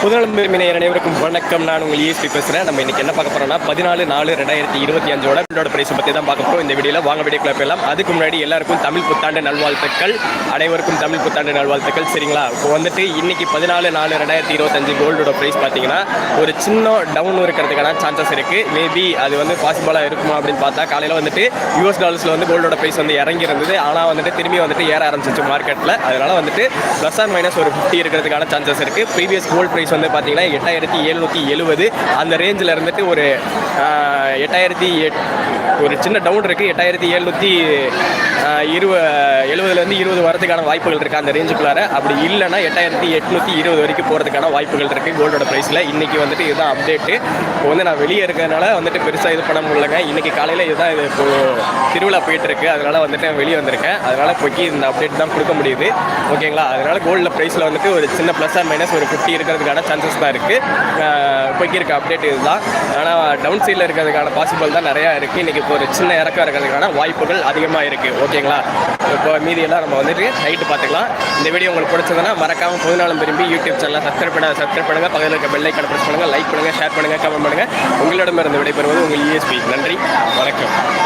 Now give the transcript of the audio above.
புதுநலம் பெருமினை அனைவருக்கும் வணக்கம். நான் உங்கள் இஎஸ்பி பேசுகிறேன் நம்ம இன்னைக்கு என்ன பார்க்க போறோம்னா பதினாலு நாலு ரெண்டாயிரத்தி இருபத்தி அஞ்சோட இதோட பிரைஸ் பற்றி தான் பார்க்க போகிறோம் இந்த வீடியோவில் வாங்க வீடியோ போயிடலாம் அதுக்கு முன்னாடி எல்லாருக்கும் தமிழ் புத்தாண்டு நல்வாழ்த்துக்கள். அனைவருக்கும் தமிழ் புத்தாண்டு நல்வாழ்த்துக்கள். சரிங்களா? இப்போ வந்துட்டு இன்னைக்கு பதினாலு நாலு ரெண்டாயிரத்தி இருபத்தஞ்சு கோல்டோட பிரைஸ் பார்த்தீங்கன்னா ஒரு சின்ன டவுன் இருக்கிறதுக்கான சான்சஸ் இருக்குது மேபி அது வந்து பாசிபிளாக இருக்குமா அப்படின்னு பார்த்தா காலையில் வந்துட்டு யூஎஸ் டாலர்ஸில் வந்து கோல்டோட பிரைஸ் வந்து இறங்கி இருந்தது ஆனால் வந்துட்டு திரும்பி வந்துட்டு ஏற ஆரம்பிச்சிச்சு மார்க்கெட்டில் அதனால வந்துட்டு ப்ளஸ் ஆர் மைனஸ் ஒரு ஃபிஃப்டி இருக்கிறதுக்கான சான்சஸ் இருக்குது ப்ரீவியஸ் கோல்ட் ப்ரைஸ் வந்து பார்த்தீங்கன்னா எட்டாயிரத்தி எழுநூற்றி எழுபது. அந்த ரேஞ்சில் இருந்துட்டு ஒரு எட்டாயிரத்தி எட் ஒரு சின்ன டவுன் இருக்குது எட்டாயிரத்தி எழுநூற்றி இருவ எழுபதுலேருந்து இருபது வரதுக்கான வாய்ப்புகள் இருக்குது அந்த ரேஞ்சுக்குள்ளார. அப்படி இல்லைன்னா எட்டாயிரத்தி எட்நூற்றி இருபது வரைக்கும் போகிறதுக்கான வாய்ப்புகள் இருக்குது கோல்டோட ப்ரைஸில் இன்றைக்கி வந்துட்டு இதுதான் அப்டேட்டு இப்போ வந்து நான் வெளியே இருக்கிறதுனால வந்துட்டு பெருசாக இது பண்ண முடியலங்க. இன்றைக்கி காலையில் இதுதான் இது இப்போ திருவிழா போயிட்டுருக்கு. அதனால் வந்துட்டு நான் வெளியே வந்திருக்கேன். அதனால் இப்போக்கி இந்த அப்டேட் தான் கொடுக்க முடியுது. ஓகேங்களா? அதனால் கோல்டில் ப்ரைஸில் வந்துட்டு ஒரு சின்ன ப்ளஸ் ஆர் மைனஸ் ஒரு ஃபிஃப்டி இருக்கிறதுக்கான சான்சஸ் தான் இருக்குது இப்போக்கி இருக்க அப்டேட் இதுதான். ஆனால் டவுன் சைடில் இருக்கிறதுக்கான பாசிபிள் தான் நிறையா இருக்குது இன்றைக்கி இப்போ ஒரு சின்ன இறக்கம் இருக்கிறதுக்கான வாய்ப்புகள் அதிகமாக இருக்குது ஓகேங்களா இப்போ மீதியெல்லாம் நம்ம வந்துட்டு நைட்டு பார்த்துக்கலாம். இந்த வீடியோ உங்களுக்கு பிடிச்சதுன்னா மறக்காமல் பொதுநாளம் விரும்பி யூடியூப் சேனலில் சப்ஸ்கிரைப் பண்ண சப்ஸ்கிரைப் பண்ணுங்கள் பக்கத்தில் இருக்க பெல்லை கடை ப்ரெஸ் பண்ணுங்கள் லைக் பண்ணுங்கள் ஷேர் பண்ணுங்கள் கமெண்ட் பண்ணுங்கள் உங்களிடமிருந்து விடைபெறுவது உங்கள் இஎஸ்பி நன்றி. வணக்கம்.